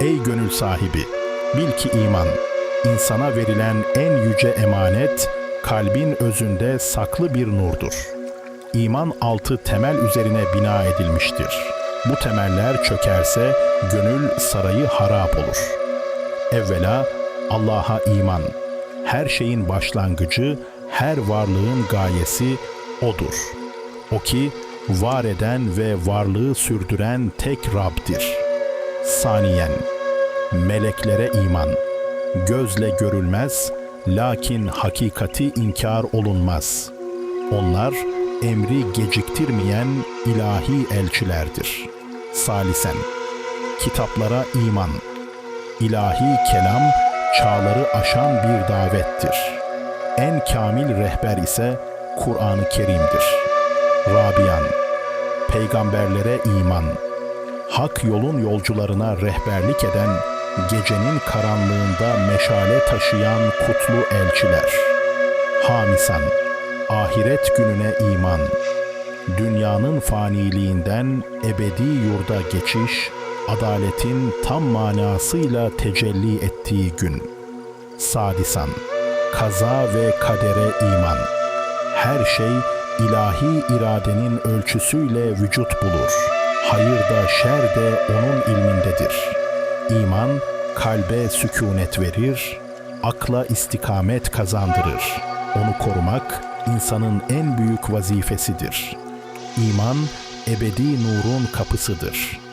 Ey gönül sahibi! Bil ki iman, insana verilen en yüce emanet, kalbin özünde saklı bir nurdur. İman altı temel üzerine bina edilmiştir. Bu temeller çökerse gönül sarayı harap olur. Evvela Allah'a iman. Her şeyin başlangıcı, her varlığın gayesi O'dur. O ki var eden ve varlığı sürdüren tek Rab'dir. Saniyen, meleklere iman. Gözle görülmez, lakin hakikati inkar olunmaz. Onlar emri geciktirmeyen ilahi elçilerdir. Salisen, kitaplara iman. İlahi kelam çağları aşan bir davettir. En kamil rehber ise Kur'an-ı Kerim'dir. Rabian, peygamberlere iman. Hak yolun yolcularına rehberlik eden, gecenin karanlığında meşale taşıyan kutlu elçiler. Hamisan, ahiret gününe iman. Dünyanın faniliğinden ebedi yurda geçiş, adaletin tam manasıyla tecelli ettiği gün. Sadisan, kaza ve kadere iman. Her şey ilahi iradenin ölçüsüyle vücut bulur. Hayır da şer de onun ilmindedir. İman kalbe sükunet verir, akla istikamet kazandırır. Onu korumak insanın en büyük vazifesidir. İman ebedi nurun kapısıdır.''